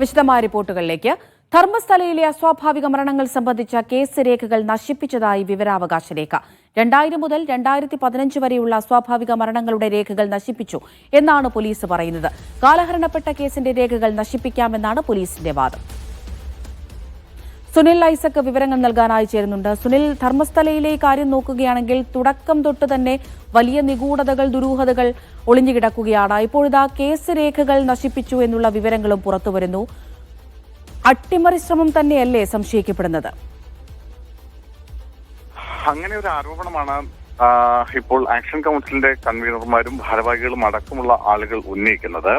വിശദമായ റിപ്പോർട്ടുകളിലേക്ക്. ധർമ്മസ്ഥലയിലെ അസ്വാഭാവിക മരണങ്ങൾ സംബന്ധിച്ച കേസ് രേഖകൾ നശിപ്പിച്ചതായി വിവരാവകാശ രേഖ. രണ്ടായിരം മുതൽ രണ്ടായിരത്തി പതിനഞ്ച് വരെയുള്ള അസ്വാഭാവിക മരണങ്ങളുടെ രേഖകൾ നശിപ്പിച്ചു എന്നാണ് പോലീസ് പറയുന്നത്. കാലഹരണപ്പെട്ട കേസിന്റെ രേഖകൾ നശിപ്പിക്കാമെന്നാണ് പോലീസിന്റെ വാദം. സുനിൽ ഐസക് വിവരങ്ങൾ നൽകാനായി ചേരുന്നുണ്ട്. സുനിൽ ധർമ്മസ്ഥലയിലെ കാര്യം നോക്കുകയാണെങ്കിൽ തുടക്കം തൊട്ട് തന്നെ വലിയ നിഗൂഢതകൾ ദുരൂഹതകൾ ഒളിഞ്ഞുകിടക്കുകയാണ് ഇപ്പോഴിതാ കേസ് രേഖകൾ നശിപ്പിച്ചു എന്നുള്ള വിവരങ്ങളും പുറത്തുവരുന്നു അട്ടിമറി ശ്രമം തന്നെയല്ലേ സംശയിക്കപ്പെടുന്നത്? അങ്ങനെ ഒരു ആരോപണമാണ് ഇപ്പോൾ ആക്ഷൻ കൗൺസിലിന്റെ കൺവീനർമാരും ഭാരവാഹികളും അടക്കമുള്ള ആളുകൾ ഉന്നയിക്കുന്നത്.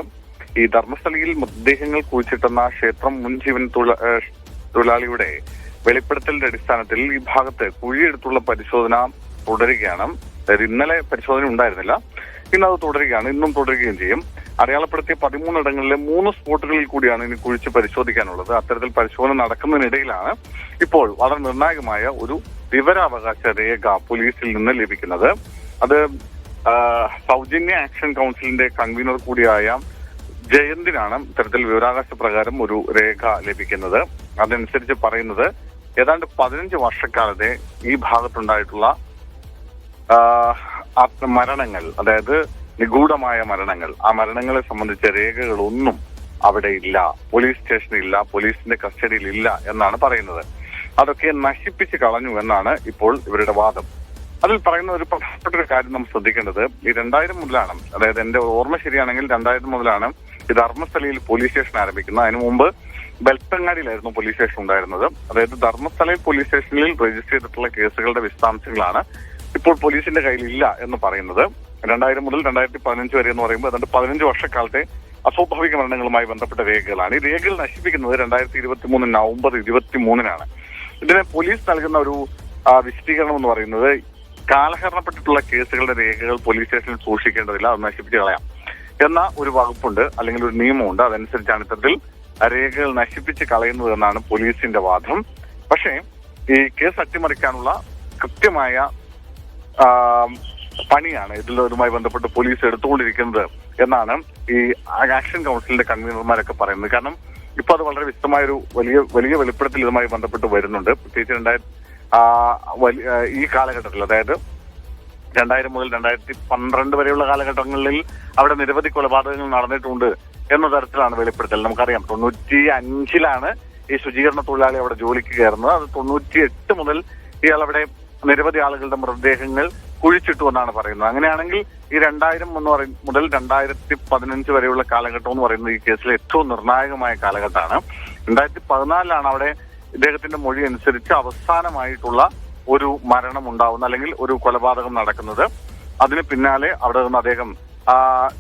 ഈ ധർമ്മസ്ഥലയിൽ മൃതദേഹങ്ങൾ കുഴിച്ചിട്ടെന്ന ക്ഷേത്രം മുൻ ജീവൻ തൊഴിലാളിയുടെ വെളിപ്പെടുത്തലിന്റെ അടിസ്ഥാനത്തിൽ ഈ ഭാഗത്ത് കുഴിയെടുത്തുള്ള പരിശോധന തുടരുകയാണ്. അതായത് ഇന്നലെ പരിശോധന ഉണ്ടായിരുന്നില്ല. ഇന്ന് അത് തുടരുകയാണ്. ഇന്നും തുടരുകയും ചെയ്യും. അടയാളപ്പെടുത്തിയ പതിമൂന്നിടങ്ങളിലെ മൂന്ന് സ്പോട്ടുകളിൽ കൂടിയാണ് ഇനി കുഴിച്ച് പരിശോധിക്കാനുള്ളത്. അത്തരത്തിൽ പരിശോധന നടക്കുന്നതിനിടയിലാണ് ഇപ്പോൾ വളരെ നിർണായകമായ ഒരു വിവരാവകാശ രേഖ പോലീസിൽ നിന്ന് ലഭിക്കുന്നത്. അത് സൗജന്യ ആക്ഷൻ കൗൺസിലിന്റെ കൺവീനർ കൂടിയായ ജയന്തിനാണ് ഇത്തരത്തിൽ വിവരാവകാശ പ്രകാരം ഒരു രേഖ ലഭിക്കുന്നത്. അതനുസരിച്ച് പറയുന്നത് ഏതാണ്ട് പതിനഞ്ച് വർഷക്കാലത്തെ ഈ ഭാഗത്തുണ്ടായിട്ടുള്ള മരണങ്ങൾ അതായത് നിഗൂഢമായ മരണങ്ങൾ. ആ മരണങ്ങളെ സംബന്ധിച്ച രേഖകളൊന്നും അവിടെ ഇല്ല. പോലീസ് സ്റ്റേഷനിൽ ഇല്ല പോലീസിന്റെ കസ്റ്റഡിയിൽ ഇല്ല എന്നാണ് പറയുന്നത്. അതൊക്കെ നശിപ്പിച്ച് കളഞ്ഞു എന്നാണ് ഇപ്പോൾ ഇവരുടെ വാദം. അതിൽ പറയുന്ന ഒരു പ്രധാനപ്പെട്ട ഒരു കാര്യം നാം ശ്രദ്ധിക്കേണ്ടത് ഈ രണ്ടായിരം മുതലാണ് അതായത് എന്റെ ഓർമ്മ ശരിയാണെങ്കിൽ രണ്ടായിരം മുതലാണ് ഈ ധർമ്മസ്ഥലയിൽ പോലീസ് സ്റ്റേഷൻ ആരംഭിക്കുന്നത്. അതിനു മുമ്പ് ബെൽത്തങ്ങാടിയിലായിരുന്നു പോലീസ് സ്റ്റേഷൻ ഉണ്ടായിരുന്നത്. അതായത് ധർമ്മസ്ഥലയിൽ പോലീസ് സ്റ്റേഷനിൽ രജിസ്റ്റർ ചെയ്തിട്ടുള്ള കേസുകളുടെ വിശദാംശങ്ങളാണ് ഇപ്പോൾ പോലീസിന്റെ കയ്യിൽ ഇല്ല എന്ന് പറയുന്നത്. രണ്ടായിരം മുതൽ രണ്ടായിരത്തി പതിനഞ്ച് വരെ എന്ന് പറയുമ്പോൾ ഏതാണ്ട് പതിനഞ്ച് വർഷക്കാലത്തെ അസ്വാഭാവിക മരണങ്ങളുമായി ബന്ധപ്പെട്ട രേഖകളാണ്. ഈ രേഖകൾ നശിപ്പിക്കുന്നത് രണ്ടായിരത്തി ഇരുപത്തി മൂന്ന് നവംബർ ഇരുപത്തി മൂന്നിനാണ് ഇതിന് പോലീസ് നൽകുന്ന ഒരു വിശദീകരണം എന്ന് പറയുന്നത് കാലഹരണപ്പെട്ടിട്ടുള്ള കേസുകളുടെ രേഖകൾ പോലീസ് സ്റ്റേഷനിൽ സൂക്ഷിക്കേണ്ടതില്ല അത് നശിപ്പിച്ച് കളയാം. എന്ന ഒരു വകുപ്പുണ്ട് അല്ലെങ്കിൽ ഒരു നിയമമുണ്ട്. അതനുസരിച്ചാണ് ഇത്തരത്തിൽ രേഖകൾ നശിപ്പിച്ച് കളയുന്നതെന്നാണ് പോലീസിന്റെ വാദം. പക്ഷേ ഈ കേസ് അട്ടിമറിക്കാനുള്ള കൃത്യമായ പണിയാണ് ഇതിലുമായി ബന്ധപ്പെട്ട് പോലീസ് എടുത്തുകൊണ്ടിരിക്കുന്നത് എന്നാണ് ഈ ആക്ഷൻ കൗൺസിലിന്റെ കൺവീനർമാരൊക്കെ പറയുന്നത്. കാരണം ഇപ്പൊ അത് വളരെ വിശദമായ ഒരു വലിയ വലിയ വെളിപ്പെടുത്തൽ ഇതുമായി ബന്ധപ്പെട്ട് വരുന്നുണ്ട്. പ്രത്യേകിച്ച് രണ്ടായിരത്തി ഈ കാലഘട്ടത്തിൽ. അതായത് രണ്ടായിരം മുതൽ രണ്ടായിരത്തി പന്ത്രണ്ട് വരെയുള്ള കാലഘട്ടങ്ങളിൽ അവിടെ നിരവധി കൊലപാതകങ്ങൾ നടന്നിട്ടുണ്ട്. എന്ന തരത്തിലാണ് വെളിപ്പെടുത്തൽ. നമുക്കറിയാം തൊണ്ണൂറ്റി അഞ്ചിലാണ് ഈ ശുചീകരണ തൊഴിലാളി അവിടെ ജോലിക്ക് കയറുന്നത്. അത് തൊണ്ണൂറ്റി എട്ട് മുതൽ ഇയാൾ അവിടെ നിരവധി ആളുകളുടെ മൃതദേഹങ്ങൾ കുഴിച്ചിട്ടു എന്നാണ് പറയുന്നത്. അങ്ങനെയാണെങ്കിൽ ഈ രണ്ടായിരം എന്ന് പറയും മുതൽ രണ്ടായിരത്തി പതിനഞ്ച് വരെയുള്ള കാലഘട്ടം എന്ന് പറയുന്നത് ഈ കേസിലെ ഏറ്റവും നിർണായകമായ കാലഘട്ടമാണ്. രണ്ടായിരത്തി പതിനാലിലാണ് അവിടെ ഇദ്ദേഹത്തിന്റെ മൊഴി അനുസരിച്ച് അവസാനമായിട്ടുള്ള ഒരു മരണം ഉണ്ടാവുന്ന അല്ലെങ്കിൽ ഒരു കൊലപാതകം നടക്കുന്നത്. അതിന് പിന്നാലെ അവിടെ നിന്ന് അദ്ദേഹം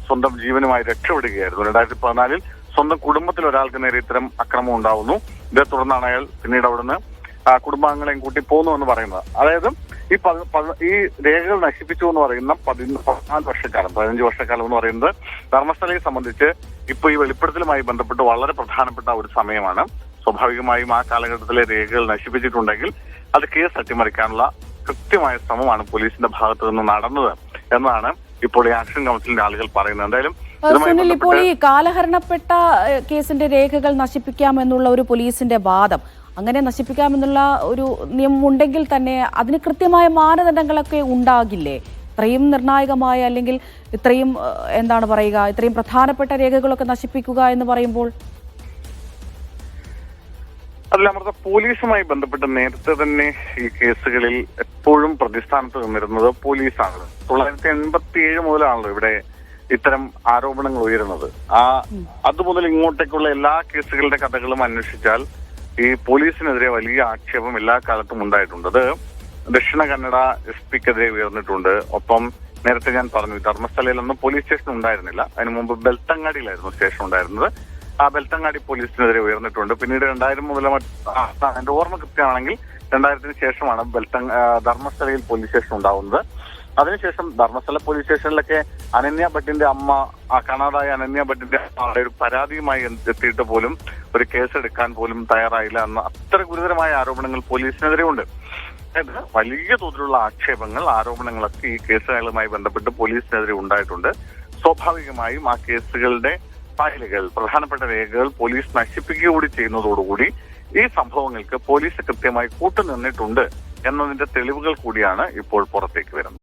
സ്വന്തം ജീവനുമായി രക്ഷപ്പെടുകയായിരുന്നു. രണ്ടായിരത്തി പതിനാലിൽ സ്വന്തം കുടുംബത്തിൽ ഒരാൾക്ക് നേരെ ഇത്തരം അക്രമം ഉണ്ടാവുന്നു. ഇതേ തുടർന്നാണ് അയാൾ പിന്നീട് അവിടുന്ന് കുടുംബാംഗങ്ങളെയും കൂട്ടി പോന്നു എന്ന് പറയുന്നത്. അതായത് ഈ ഈ രേഖകൾ നശിപ്പിച്ചു എന്ന് പറയുന്ന പതിന പതിനാല് വർഷക്കാലം പതിനഞ്ച് വർഷക്കാലം എന്ന് പറയുന്നത് ധർമ്മസ്ഥലയെ സംബന്ധിച്ച് ഇപ്പൊ ഈ വെളിപ്പെടുത്തലുമായി ബന്ധപ്പെട്ട് വളരെ പ്രധാനപ്പെട്ട ഒരു സമയമാണ്. സ്വാഭാവികമായും ആ കാലഘട്ടത്തിലെ രേഖകൾ നശിപ്പിച്ചിട്ടുണ്ടെങ്കിൽ അത് കേസ് അട്ടിമറിക്കാനുള്ള കൃത്യമായ ശ്രമമാണ് പോലീസിന്റെ ഭാഗത്തു നിന്ന് നടന്നത് എന്നാണ് ഇപ്പോൾ ഈ ആക്ഷൻ കൗൺസിലിന്റെ ആളുകൾ പറയുന്നത്. എന്തായാലും സുനിൽ ഇപ്പോൾ ഈ കാലഹരണപ്പെട്ട കേസിന്റെ രേഖകൾ നശിപ്പിക്കാമെന്നുള്ള ഒരു പോലീസിന്റെ വാദം അങ്ങനെ നശിപ്പിക്കാമെന്നുള്ള ഒരു നിയമം ഉണ്ടെങ്കിൽ തന്നെ അതിന് കൃത്യമായ മാനദണ്ഡങ്ങളൊക്കെ ഉണ്ടാകില്ലേ? ഇത്രയും നിർണായകമായ അല്ലെങ്കിൽ ഇത്രയും എന്താണ് പറയുക ഇത്രയും പ്രധാനപ്പെട്ട രേഖകളൊക്കെ നശിപ്പിക്കുക എന്ന് പറയുമ്പോൾ അതിൽ അമൃത പോലീസുമായി ബന്ധപ്പെട്ട് നേരത്തെ തന്നെ ഈ കേസുകളിൽ എപ്പോഴും പ്രതിസ്ഥാനത്ത് നിന്നിരുന്നത് പോലീസാണ്. തൊള്ളായിരത്തി എൺപത്തി ഏഴ് മുതലാണല്ലോ ഇവിടെ ഇത്തരം ആരോപണങ്ങൾ ഉയരുന്നത്. ആ അതുമുതൽ ഇങ്ങോട്ടേക്കുള്ള എല്ലാ കേസുകളുടെ കഥകളും അന്വേഷിച്ചാൽ ഈ പോലീസിനെതിരെ വലിയ ആക്ഷേപം എല്ലാ കാലത്തും ഉണ്ടായിട്ടുണ്ട്. അത് ദക്ഷിണ കന്നഡ എസ് പിക്കെതിരെ ഉയർന്നിട്ടുണ്ട്. ഒപ്പം നേരത്തെ ഞാൻ പറഞ്ഞു ധർമ്മസ്ഥലയിലൊന്നും പോലീസ് സ്റ്റേഷൻ ഉണ്ടായിരുന്നില്ല അതിനു മുമ്പ് ബെൽത്തങ്ങാടിയിലായിരുന്നു സ്റ്റേഷൻ ഉണ്ടായിരുന്നത് ആ ബെൽത്തങ്ങാടി പോലീസിനെതിരെ ഉയർന്നിട്ടുണ്ട്. പിന്നീട് രണ്ടായിരം മുതൽ എന്റെ ഓർമ്മ കൃത്യമാണെങ്കിൽ രണ്ടായിരത്തിന് ശേഷമാണ് ബെൽത്തങ് ധർമ്മസ്ഥലയിൽ പോലീസ് സ്റ്റേഷൻ ഉണ്ടാവുന്നത്. അതിനുശേഷം ധർമ്മസ്ഥല പോലീസ് സ്റ്റേഷനിലൊക്കെ അനന്യ ഭട്ടിന്റെ അമ്മ കാണാതായ അനന്യ ഭട്ടിന്റെ അമ്മയുടെ ഒരു പരാതിയുമായി എത്തിയിട്ട് പോലും ഒരു കേസ് എടുക്കാൻ പോലും തയ്യാറായില്ല എന്ന അത്ര ഗുരുതരമായ ആരോപണങ്ങൾ പോലീസിനെതിരെ ഉണ്ട് അതായത് വലിയ തോതിലുള്ള ആക്ഷേപങ്ങൾ ആരോപണങ്ങളൊക്കെ ഈ കേസുകളുമായി ബന്ധപ്പെട്ട് പോലീസിനെതിരെ ഉണ്ടായിട്ടുണ്ട്. സ്വാഭാവികമായും ആ കേസുകളുടെ ഫയലുകൾ പ്രധാനപ്പെട്ട രേഖകൾ പോലീസ് നശിപ്പിക്കുക കൂടി ചെയ്യുന്നതോടുകൂടി ഈ സംഭവങ്ങൾക്ക് പോലീസ് കൃത്യമായി കൂട്ടുനിന്നിട്ടുണ്ട് എന്നതിന്റെ തെളിവുകൾ കൂടിയാണ് ഇപ്പോൾ പുറത്തേക്ക് വരുന്നത്.